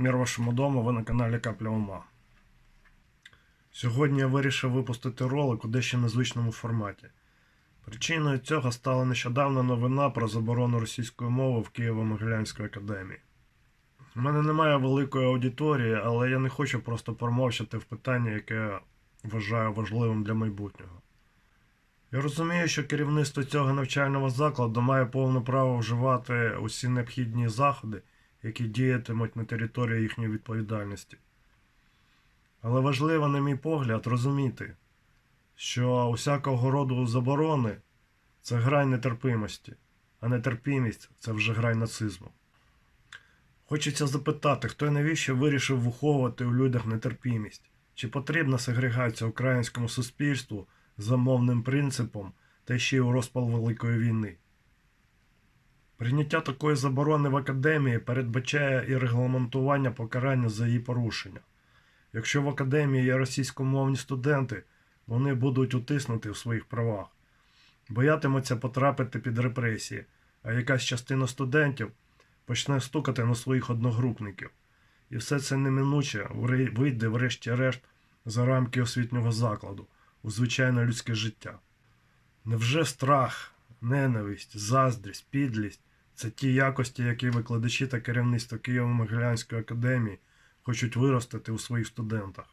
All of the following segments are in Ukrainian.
Мір вашому дому, ви на каналі Капля Ума. Сьогодні я вирішив випустити ролик у дещо незвичному форматі. Причиною цього стала нещодавна новина про заборону російської мови в Києво-Могилянської академії. У мене немає великої аудиторії, але я не хочу просто промовчати в питання, яке я вважаю важливим для майбутнього. Я розумію, що керівництво цього навчального закладу має повне право вживати усі необхідні заходи, які діятимуть на території їхньої відповідальності. Але важливо, на мій погляд, розуміти, що усякого роду заборони це грань нетерпимості, а нетерпімість це вже грань нацизму. Хочеться запитати, хто і навіщо вирішив виховувати у людях нетерпімість? Чи потрібна сегрегація українському суспільству за мовним принципом та ще й у розпал Великої війни? Прийняття такої заборони в академії передбачає і регламентування покарання за її порушення. Якщо в академії є російськомовні студенти, вони будуть утиснуті в своїх правах, боятимуться потрапити під репресії, а якась частина студентів почне стукати на своїх одногрупників. І все це неминуче вийде, врешті-решт, за рамки освітнього закладу у звичайне людське життя. Невже страх, ненависть, заздрість, підлість це ті якості, які викладачі та керівництво Києво-Могилянської академії хочуть виростити у своїх студентах?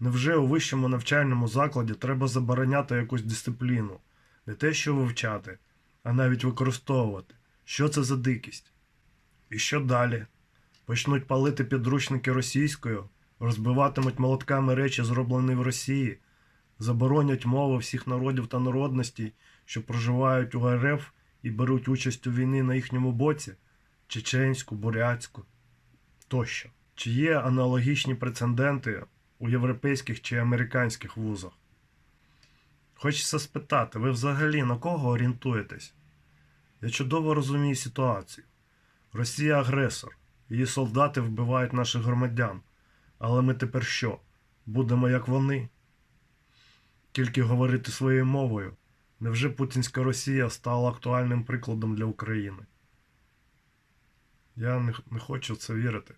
Невже у вищому навчальному закладі треба забороняти якусь дисципліну, не те, що вивчати, а навіть використовувати? Що це за дикість? І що далі? Почнуть палити підручники російською, розбиватимуть молотками речі, зроблені в Росії, заборонять мови всіх народів та народностей, що проживають у РФ і беруть участь у війні на їхньому боці чеченську, бурятську тощо. Чи є аналогічні прецеденти у європейських чи американських вузах? Хочеться спитати, ви взагалі на кого орієнтуєтесь? Я чудово розумію ситуацію. Росія агресор, її солдати вбивають наших громадян. Але ми тепер що? Будемо як вони? Тільки говорити своєю мовою. Невже путінська Росія стала актуальним прикладом для України? Я не, хочу в це вірити.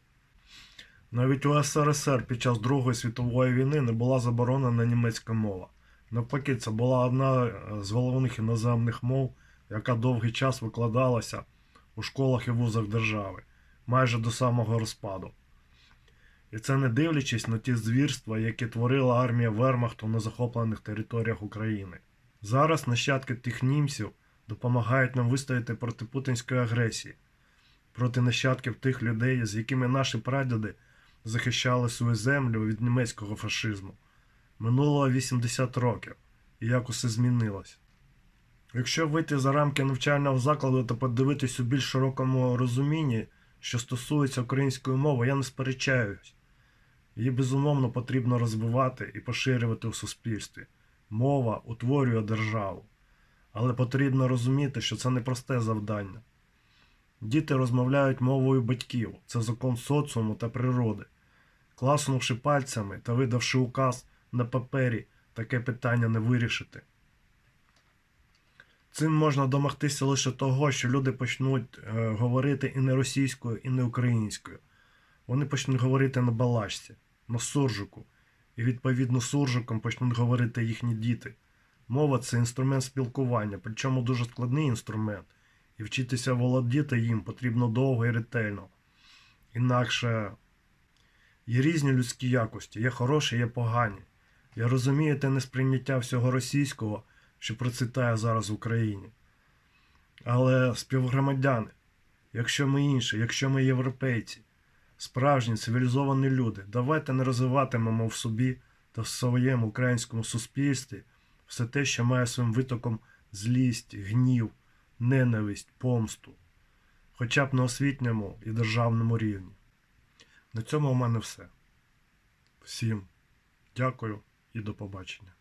Навіть у СРСР під час Другої світової війни не була заборонена німецька мова. Навпаки, це була одна е, з головних іноземних мов, яка довгий час викладалася у школах і вузах держави, майже до самого розпаду. І це не дивлячись на ті звірства, які творила армія Вермахту на захоплених територіях України. Зараз нащадки тих німців допомагають нам вистояти проти путінської агресії, проти нащадків тих людей, з якими наші прадіди захищали свою землю від німецького фашизму. Минуло 80 років, і як усе змінилось. Якщо вийти за рамки навчального закладу та подивитись у більш широкому розумінні, що стосується української мови, я не сперечаюсь. Її безумовно потрібно розвивати і поширювати у суспільстві. Мова утворює державу. Але потрібно розуміти, що це непросте завдання. Діти розмовляють мовою батьків, це закон соціуму та природи. Класнувши пальцями та видавши указ на папері, таке питання не вирішити. Цим можна домогтися лише того, що люди почнуть е, говорити і не російською, і не українською. Вони почнуть говорити на балачці, на суржику, і відповідно суржиком почнуть говорити їхні діти. Мова це інструмент спілкування, причому дуже складний інструмент, і вчитися володіти їм потрібно довго і ретельно. Інакше є різні людські якості, є хороші, є погані. Я розумію те несприйняття всього російського, що процвітає зараз в Україні. Але співгромадяни, якщо ми інші, якщо ми європейці, справжні цивілізовані люди, давайте не розвиватимемо в собі та в своєму українському суспільстві все те, що має своїм витоком злість, гнів, ненависть, помсту, хоча б на освітньому і державному рівні. На цьому у мене все. Всім дякую і до побачення.